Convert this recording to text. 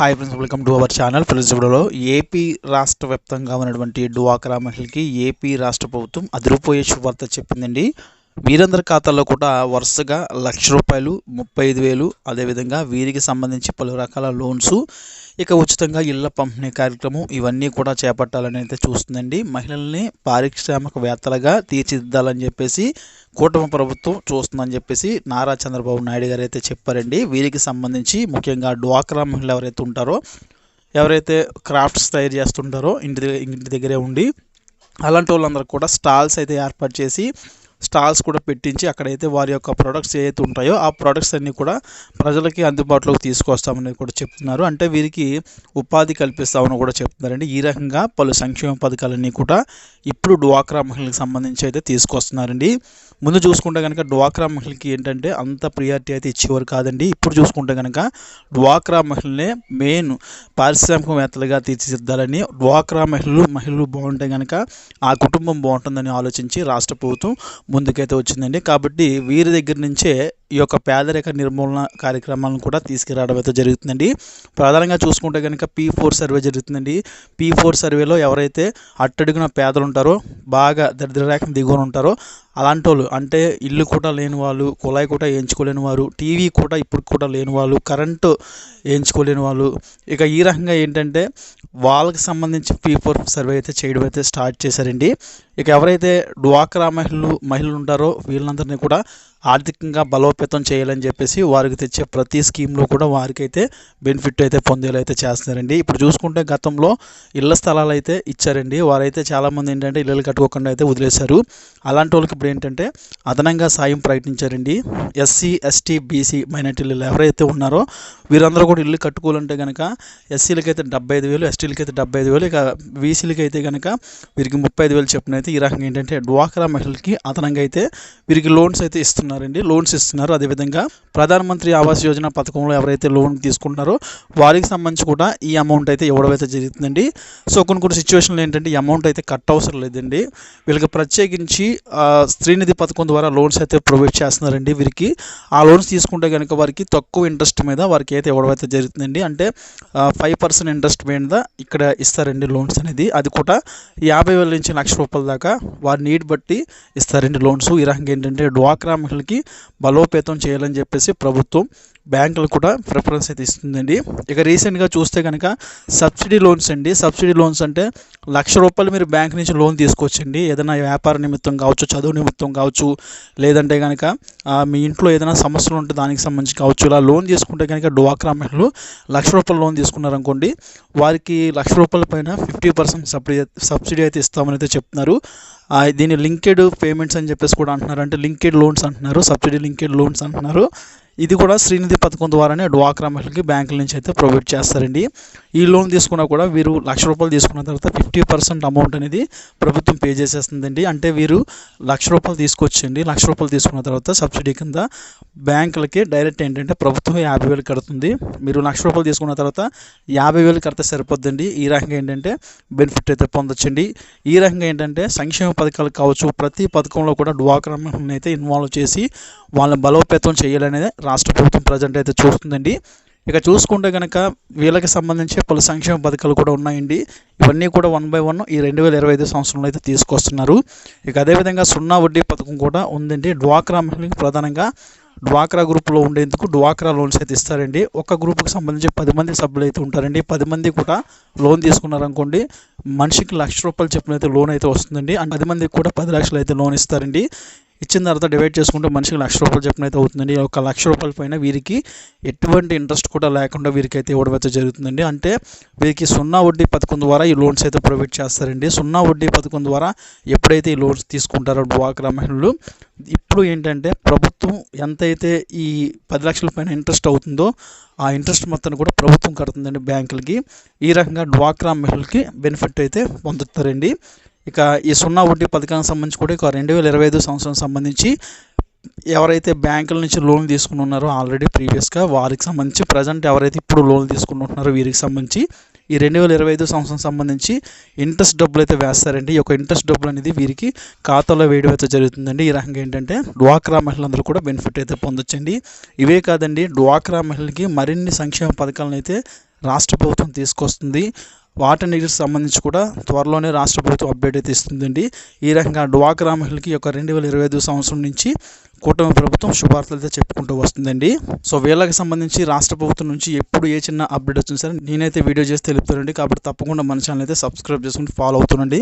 Hi friends welcome to our channel friends ఇప్పుడులో AP రాష్ట్ర వ్యాప్తంగా ఉన్నటువంటి డ్వాక్రా మహిళకి ఏపీ రాష్ట్ర ప్రభుత్వం అదిరిపోయే శుభార్త చెప్పిందండి. వీరందరి ఖాతాల్లో కూడా వరుసగా లక్ష రూపాయలు ముప్పై ఐదు వేలు. అదేవిధంగా వీరికి సంబంధించి పలు రకాల లోన్స్ ఇక ఉచితంగా ఇళ్ళ పంపిణీ కార్యక్రమం ఇవన్నీ కూడా చేపట్టాలని అయితే చూస్తుందండి. మహిళల్ని పారిశ్రామికవేత్తలుగా తీర్చిదిద్దాలని చెప్పేసి కూటమి ప్రభుత్వం చూస్తుందని చెప్పేసి నారా చంద్రబాబు నాయుడు గారు అయితే చెప్పారండి. వీరికి సంబంధించి ముఖ్యంగా డ్వాక్రా మహిళలు ఎవరైతే ఉంటారో ఎవరైతే క్రాఫ్ట్స్ తయారు చేస్తుంటారో ఇంటి దగ్గర ఇంటి దగ్గరే ఉండి అలాంటి వాళ్ళందరూ కూడా స్టాల్స్ అయితే ఏర్పాటు చేసి స్టాల్స్ కూడా పెట్టించి అక్కడైతే వారి యొక్క ప్రొడక్ట్స్ ఏవైతే ఉంటాయో ఆ ప్రొడక్ట్స్ అన్నీ కూడా ప్రజలకి అందుబాటులోకి తీసుకొస్తామని కూడా చెప్తున్నారు. అంటే వీరికి ఉపాధి కల్పిస్తామని కూడా చెప్తున్నారండి. ఈ రకంగా పలు సంక్షేమ పథకాలన్నీ కూడా ఇప్పుడు డ్వాక్రా మహిళలకు సంబంధించి అయితే తీసుకొస్తున్నారండి. ముందు చూసుకుంటే కనుక డ్వాక్రా మహిళకి ఏంటంటే అంత ప్రియారిటీ అయితే ఇచ్చేవారు కాదండి. ఇప్పుడు చూసుకుంటే కనుక డ్వాక్రా మహిళనే మెయిన్ పారిశ్రామికవేత్తలుగా తీర్చిదిద్దాలని డ్వాక్రా మహిళలు మహిళలు బాగుంటే కనుక ఆ కుటుంబం బాగుంటుందని ఆలోచించి రాష్ట్ర ప్రభుత్వం ముందుకైతే వచ్చిందండి. కాబట్టి వీరి దగ్గర నుంచే ఈ యొక్క పేదరిక నిర్మూలన కార్యక్రమాలను కూడా తీసుకురావడం అయితే జరుగుతుందండి. ప్రధానంగా చూసుకుంటే కనుక పీ ఫోర్ సర్వే జరుగుతుందండి. పీ ఫోర్ సర్వేలో ఎవరైతే అట్టడుగున పేదలు ఉంటారో బాగా దరిద్రరేఖ దిగువన ఉంటారో అలాంటి వాళ్ళు అంటే ఇల్లు కూడా లేని వాళ్ళు కుళాయి కూడా వేయించుకోలేని వారు టీవీ కూడా ఇప్పుడు కూడా లేని వాళ్ళు కరెంటు వేయించుకోలేని వాళ్ళు ఇక ఈ రకంగా ఏంటంటే వాళ్ళకి సంబంధించి పీ ఫోర్ సర్వే అయితే చేయడం అయితే స్టార్ట్ చేశారండి. ఇక ఎవరైతే డ్వాక్రా మహిళలు మహిళలు ఉంటారో వీళ్ళందరినీ కూడా ఆర్థికంగా బలోపేతం చేయాలని చెప్పేసి వారికి తెచ్చే ప్రతి స్కీమ్లో కూడా వారికైతే బెనిఫిట్ అయితే పొందేలా అయితే చేస్తున్నారండి. ఇప్పుడు చూసుకుంటే గతంలో ఇళ్ళ స్థలాలు అయితే ఇచ్చారండి. వారైతే చాలామంది ఏంటంటే ఇళ్ళు కట్టుకోకుండా అయితే వదిలేశారు. అలాంటి వాళ్ళకి ఇప్పుడు ఏంటంటే అదనంగా సాయం ప్రకటించారండి ఎస్సీ ఎస్టీ బీసీ మైనార్టీలు ఎవరైతే ఉన్నారో వీరందరూ కూడా ఇల్లు కట్టుకోవాలంటే కనుక ఎస్సీలకైతే డెబ్బై ఐదు వేలు ఎస్టీలకైతే డెబ్బై ఐదు వేలు ఇక బీసీలకి అయితే కనుక వీరికి ముప్పై ఐదు వేలు చెప్పిన అయితే ఈ రకంగా ఏంటంటే డ్వాక్రా మహిళలకి అదనంగా అయితే వీరికి లోన్స్ అయితే ఇస్తున్నారండి లోన్స్ ఇస్తున్నారు. అదేవిధంగా ప్రధానమంత్రి ఆవాస్ యోజన పథకంలో ఎవరైతే లోన్ తీసుకుంటున్నారో వారికి సంబంధించి కూడా ఈ అమౌంట్ అయితే ఇవ్వడం అయితే జరుగుతుందండి. సో కొన్ని కొన్ని సిచ్యువేషన్లు ఏంటంటే ఈ అమౌంట్ అయితే కట్ అవసరం లేదండి. వీళ్ళకి ప్రత్యేకించి స్త్రీనిధి పథకం ద్వారా లోన్స్ అయితే ప్రొవైడ్ చేస్తున్నారండి వీరికి. ఆ లోన్స్ తీసుకుంటే కనుక వారికి తక్కువ ఇంట్రెస్ట్ మీద వారికి అయితే ఇవ్వడం అయితే జరుగుతుందండి. అంటే ఫైవ్ పర్సెంట్ ఇంట్రెస్ట్ మీద ఇక్కడ ఇస్తారండి లోన్స్ అనేది. అది కూడా యాభై వేల నుంచి లక్ష రూపాయల దాకా వారి నీడ్ బట్టి ఇస్తారండి లోన్స్. ఈ రకంగా ఏంటంటే డ్వాక్రా మహిళకి బలోపేతం చేయాలని చెప్పేసి ప్రభుత్వం బ్యాంకులు కూడా ప్రిఫరెన్స్ అయితే ఇస్తుందండి. ఇక రీసెంట్గా చూస్తే కనుక సబ్సిడీ లోన్స్ అండి. సబ్సిడీ లోన్స్ అంటే లక్ష రూపాయలు మీరు బ్యాంక్ నుంచి లోన్ తీసుకోవచ్చండి. ఏదైనా వ్యాపార నిమిత్తం కావచ్చు చదువు నిమిత్తం కావచ్చు లేదంటే కనుక మీ ఇంట్లో ఏదైనా సమస్యలు ఉంటే దానికి సంబంధించి కావచ్చు. ఇలా లోన్ తీసుకుంటే కనుక డ్వాక్రా మహిళలు లక్ష రూపాయలు లోన్ తీసుకున్నారనుకోండి వారికి లక్ష రూపాయల పైన ఫిఫ్టీ పర్సెంట్ సబ్సిడీ సబ్సిడీ అయితే ఇస్తామని అయితే చెప్తున్నారు. దీన్ని లింకెడ్ పేమెంట్స్ అని చెప్పేసి కూడా అంటున్నారు. అంటే లింకెడ్ లోన్స్ అంటున్నారు సబ్సిడీ లింకెడ్ లోన్స్ అంటున్నారు. ఇది కూడా శ్రీనిధి పథకం ద్వారానే డ్వాక్రా మహిళకి బ్యాంకుల నుంచి అయితే ప్రొవైడ్ చేస్తారండి. ఈ లోన్ తీసుకున్నా కూడా వీరు లక్ష రూపాయలు తీసుకున్న తర్వాత ఫిఫ్టీ పర్సెంట్ అమౌంట్ అనేది ప్రభుత్వం పే చేసేస్తుందండి. అంటే వీరు లక్ష రూపాయలు తీసుకొచ్చండి. లక్ష రూపాయలు తీసుకున్న తర్వాత సబ్సిడీ కింద బ్యాంకులకి డైరెక్ట్ ఏంటంటే ప్రభుత్వం యాభై వేలు కడుతుంది. మీరు లక్ష రూపాయలు తీసుకున్న తర్వాత యాభై వేలు కడితే సరిపోద్దండి. ఈ రకంగా ఏంటంటే బెనిఫిట్ అయితే పొందొచ్చండి. ఈ రకంగా ఏంటంటే సంక్షేమ పథకాలు కావచ్చు ప్రతి పథకంలో కూడా డ్వాక్రా మహిళని అయితే ఇన్వాల్వ్ చేసి వాళ్ళని బలోపేతం చేయాలనేది రాష్ట్ర ప్రభుత్వం ప్రజెంట్ అయితే చూస్తుందండి. ఇక చూసుకుంటే కనుక వీళ్ళకి సంబంధించి పలు సంక్షేమ పథకాలు కూడా ఉన్నాయండి. ఇవన్నీ కూడా వన్ బై వన్ ఈ రెండు వేల ఇరవై ఐదు సంవత్సరంలో అయితే తీసుకొస్తున్నారు. ఇక అదేవిధంగా సున్నా వడ్డీ పథకం కూడా ఉందండి. డ్వాక్రా మహిళలకు ప్రధానంగా డ్వాక్రా గ్రూప్లో ఉండేందుకు డ్వాక్రా లోన్స్ అయితే ఇస్తారండి. ఒక గ్రూప్కి సంబంధించి పది మంది సభ్యులు అయితే ఉంటారండి. పది మంది కూడా లోన్ తీసుకున్నారనుకోండి మనిషికి లక్ష రూపాయలు చెప్పిన అయితే లోన్ అయితే వస్తుందండి. అండ్ పది మందికి కూడా పది లక్షలు అయితే లోన్ ఇస్తారండి. ఇచ్చిన తర్వాత డివైడ్ చేసుకుంటే మనిషికి లక్ష రూపాయలు చెప్పిన అయితే అవుతుందండి. ఒక లక్ష రూపాయల పైన వీరికి ఎటువంటి ఇంట్రెస్ట్ కూడా లేకుండా వీరికి అయితే ఇవ్వడం అయితే జరుగుతుందండి. అంటే వీరికి సున్నా వడ్డీ పథకం ద్వారా ఈ లోన్స్ అయితే ప్రొవైడ్ చేస్తారండి. సున్నా వడ్డీ పథకం ద్వారా ఎప్పుడైతే ఈ లోన్స్ తీసుకుంటారో డ్వాక్రా మహిళలు ఇప్పుడు ఏంటంటే ప్రభుత్వం ఎంతైతే ఈ పది లక్షల పైన ఇంట్రెస్ట్ అవుతుందో ఆ ఇంట్రెస్ట్ మొత్తాన్ని కూడా ప్రభుత్వం కడుతుందండి బ్యాంకులకి. ఈ రకంగా డ్వాక్రా మహిళలకి బెనిఫిట్ అయితే పొందుతారండి. ఇక ఈ సున్నా వడ్డీ పథకానికి సంబంధించి కూడా ఇక రెండు వేల ఇరవై ఐదు సంవత్సరం సంబంధించి ఎవరైతే బ్యాంకుల నుంచి లోన్ తీసుకుని ఉన్నారో ఆల్రెడీ ప్రీవియస్గా వారికి సంబంధించి ప్రజెంట్ ఎవరైతే ఇప్పుడు లోన్ తీసుకుంటున్నారో వీరికి సంబంధించి ఈ రెండు వేల ఇరవై ఐదు సంవత్సరం సంబంధించి ఇంట్రెస్ట్ డబ్బులు అయితే వేస్తారండి. ఈ యొక్క ఇంట్రెస్ట్ డబ్బులు అనేది వీరికి ఖాతాలో వేయడం అయితే జరుగుతుందండి. ఈ రకంగా ఏంటంటే డ్వాక్రా మహిళలందరూ కూడా బెనిఫిట్ అయితే పొందొచ్చండి. ఇవే కాదండి డ్వాక్రా మహిళలకి మరిన్ని సంక్షేమ పథకాలను అయితే రాష్ట్ర ప్రభుత్వం తీసుకొస్తుంది. వాటర్ నీటికి సంబంధించి కూడా త్వరలోనే రాష్ట్ర ప్రభుత్వం అప్డేట్ అయితే ఇస్తుందండి. ఈ రకంగా డ్వాక్రా మహిళకి యొక్క రెండు వేల ఇరవై ఐదు సంవత్సరం నుంచి కూటమి ప్రభుత్వం శుభార్తలు అయితే చెప్పుకుంటూ వస్తుందండి. సో వీళ్ళకి సంబంధించి రాష్ట్ర ప్రభుత్వం నుంచి ఎప్పుడు ఏ చిన్న అప్డేట్ వచ్చినా సరే నేనైతే వీడియో చేసి తెలుపుతానండి. కాబట్టి తప్పకుండా మన ఛానల్ అయితే సబ్స్క్రైబ్ చేసుకుని ఫాలో అవుతుండండి.